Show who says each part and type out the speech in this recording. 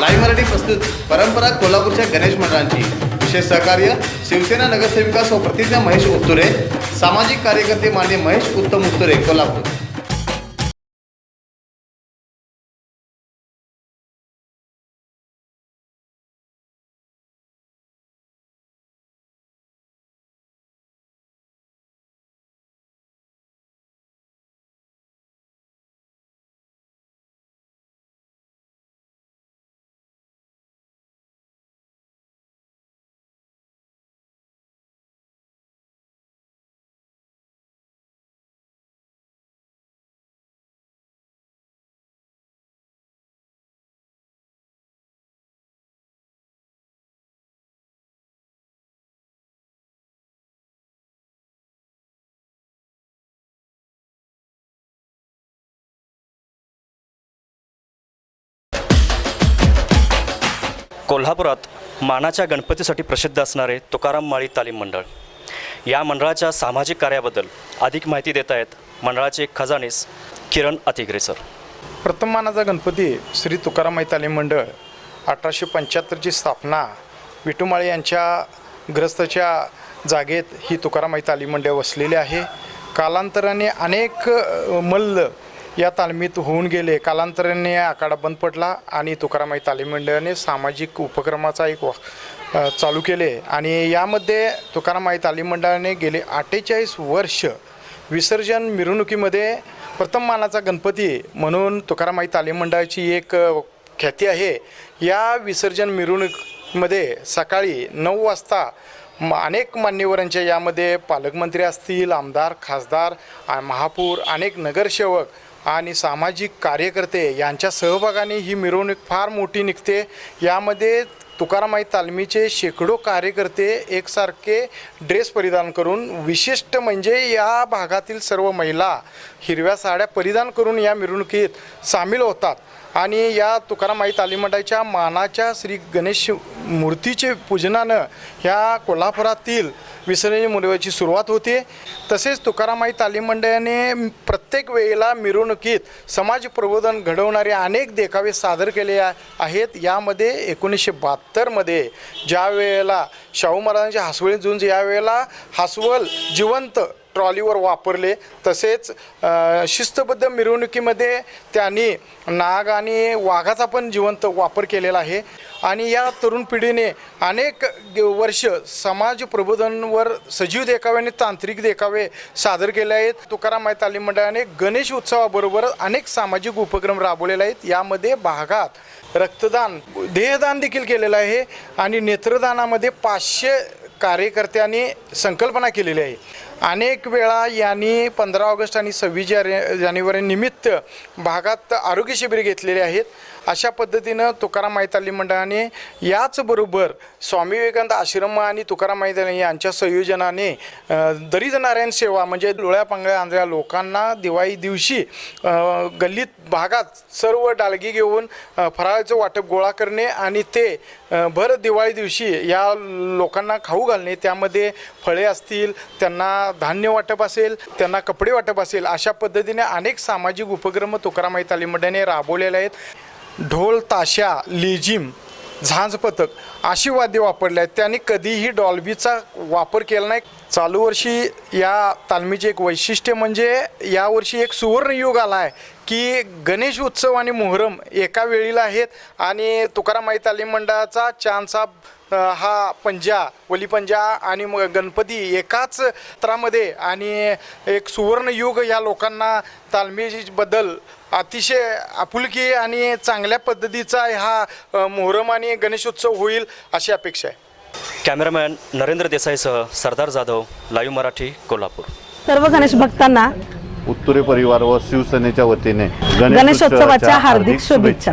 Speaker 1: Live Marathi प्रस्तुत परंपरा कोल्हापूरच्या गणेश मंडळांची. विशेष सहकार्य शिवसेना नगरसेविका सौ प्रतिज्ञा महेश उत्तुरे सामाजिक कार्यकर्ते मान्य महेश उत्तम उत्तुरे कोल्हापूर.
Speaker 2: कोल्हापुरात मानाच्या गणपतीसाठी प्रसिद्ध असणारे तुकाराम माळी तालीम मंडळ. या मंडळाच्या सामाजिक कार्याबद्दल अधिक माहिती देत आहेत मंडळाचे खजानीस किरण अतिग्रे सर.
Speaker 3: प्रथम मानाचा गणपती श्री तुकाराम माई तालीम मंडळ अठराशे पंच्याहत्तरची स्थापना विटुमाळे यांच्या ग्रस्तच्या जागेत ही तुकारामाई तालीम मंडळ वसलेली आहे. कालांतराने अनेक मल्ल या तालमीत होऊन गेले. कालांतराने आखाडा बंद पडला आणि तुकारामाई तालीम मंडळाने सामाजिक उपक्रमाचा एक वा- चालू केले. आणि यामध्ये तुकारामाई तालीम मंडळाने गेले अठ्ठेचाळीस वर्ष विसर्जन मिरवणुकीमध्ये प्रथम मानाचा गणपती म्हणून तुकारामाई तालीम मंडळाची एक ख्याती आहे. या विसर्जन मिरवणुकीमध्ये सकाळी नऊ वाजता म अनेक मान्यवरांच्या यामध्ये पालकमंत्री असतील आमदार खासदार महापौर अनेक नगरसेवक आणि सामाजिक कार्यकर्ते यांच्या सहभागाने ही मिरवणूक फार मोठी निघते. यामध्ये तुकारामाई तालमीचे शेकडो कार्यकर्ते एकसारखे ड्रेस परिधान करून विशिष्ट म्हणजे या भागातील सर्व महिला हिरव्या साड्या परिधान करून या मिरवणुकीत सामील होतात. आणि या तुकारामाई तालीमंडळाच्या मानाच्या श्री गणेश मूर्तीचे पूजनानं ह्या कोल्हापुरातील विसर्जन मुलवाची सुरुवात होते. तसेच तुकारामाई तालीम मंडळाने प्रत्येक वेळेला मिरवणुकीत समाज प्रबोधन घडवणारे अनेक देखावे सादर केले आहेत. यामध्ये एकोणीसशे बहात्तरमध्ये ज्या वेळेला शाहू महाराजांच्या हसवळी झुंज या वेळेला हसवल जिवंत ट्रॉलीवर वापरले. तसेच शिस्तबद्ध मिरवणुकीमध्ये त्यांनी नाग आणि वाघाचा पण जिवंत वापर केलेला आहे. आणि या तरुण पिढीने अनेक वर्ष समाज प्रबोधनवर सजीव देखावे आणि तांत्रिक देखावे सादर केले आहेत. तुकाराम माई तालीम मंडळाने गणेश उत्सवाबरोबर अनेक सामाजिक उपक्रम राबवलेले आहेत. यामध्ये भागात रक्तदान देहदान देखील केलेलं आहे. आणि नेत्रदानामध्ये पाचशे कार्यकर्त्यांनी संकल्पना केलेली आहे. अनेक वेळा यांनी पंधरा ऑगस्ट आणि सव्वीस जाने जानेवारी निमित्त भागात आरोग्य शिबिरे घेतलेले आहेत. अशा पद्धतीनं तुकाराम माहिताली मंडळाने याचबरोबर स्वामी विवेकानंद आश्रम आणि तुकाराम माहिताली यांच्या संयोजनाने अ, दरिद्र नारायण सेवा म्हणजे डोळ्या पांगळ्या आंधळ्या लोकांना दिवाळी दिवशी गल्लीत भागात सर्व डालगी घेऊन फराळाचं वाटप गोळा करणे आणि ते भर दिवाळी दिवशी या लोकांना खाऊ घालणे त्यामध्ये फळे असतील त्यांना धान्य वाटप असेल त्यांना कपडे वाटप असेल अशा पद्धतीने अनेक सामाजिक उपक्रम तुकारामाई तालीमंडळाने राबवलेले आहेत. ढोल ताशा लेझिम झांज पथक अशी वाद्य वापरले आहेत. त्यांनी कधीही डॉल्बीचा वापर केला नाही. चालू वर्षी या तालमीचे एक वैशिष्ट्य म्हणजे यावर्षी एक सुवर्णयुग आला आहे की गणेश उत्सव आणि मोहरम एका वेळीला आहेत आणि तुकाराम माई तालीम मंडळाचा चांदचा हा पंजा वली पंजा आणि मग गणपती एकाच त्रामध्ये आणि एक सुवर्णयुग या लोकांना तालमीबद्दल अतिशय आपुलकी आणि चांगल्या पद्धतीचा हा मोहरम आणि गणेशोत्सव होईल अशी अपेक्षा आहे.
Speaker 2: कॅमेरामॅन नरेंद्र देसाईसह सरदार जाधव लाईव्ह मराठी कोल्हापूर.
Speaker 4: सर्व गणेश भक्तांना
Speaker 5: उत्तुरे परिवार व शिवसेनेच्या वतीने
Speaker 4: गणेशोत्सवाच्या हार्दिक शुभेच्छा.